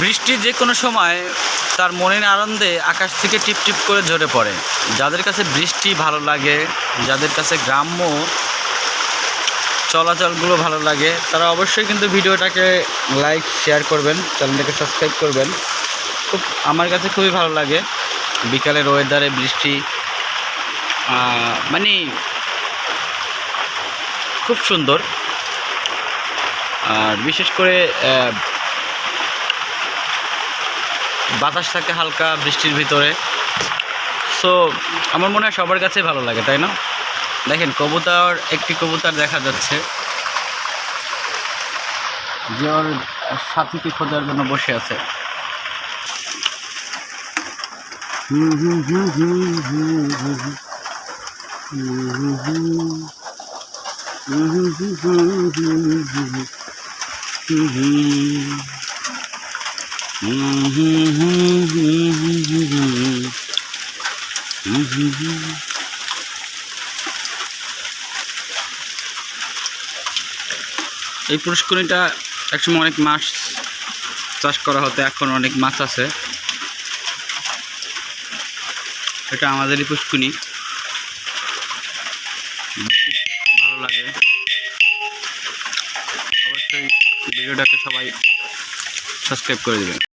বৃষ্টি যে কোনো সময় তার মনের আনন্দে আকাশ থেকে টিপ টিপ করে ঝরে পড়ে। যাদের কাছে বৃষ্টি ভালো লাগে, যাদের কাছে গ্রাম্য চলাচলগুলো ভালো লাগে, তারা অবশ্যই কিন্তু ভিডিওটাকে লাইক শেয়ার করবেন চ্যানেলটাকে সাবস্ক্রাইব করবেন। খুব আমার কাছে খুবই ভালো লাগে বিকালের ওয়েদারে বৃষ্টি মানে খুব সুন্দর। আর বিশেষ করে বাতাস থাকে হালকা বৃষ্টির ভিতরে। সো আমার মনে হয় সবার কাছে ভালো লাগে, তাই না? দেখেন, কবুতর, একটি কবুতর দেখা যাচ্ছে। যে ওর সাথীকে খোঁজার জন্য বসে আছে। হুম হুম হুম এই পুষ্করিণীটা একসময় অনেক মাছ চাষ করা হতো, এখন অনেক মাছ আছে। এটা আমাদেরই পুষ্কুনি। ভালো লাগে। অবশ্যই ভিডিওটাকে সবাই সাবস্ক্রাইব করে দেবেন।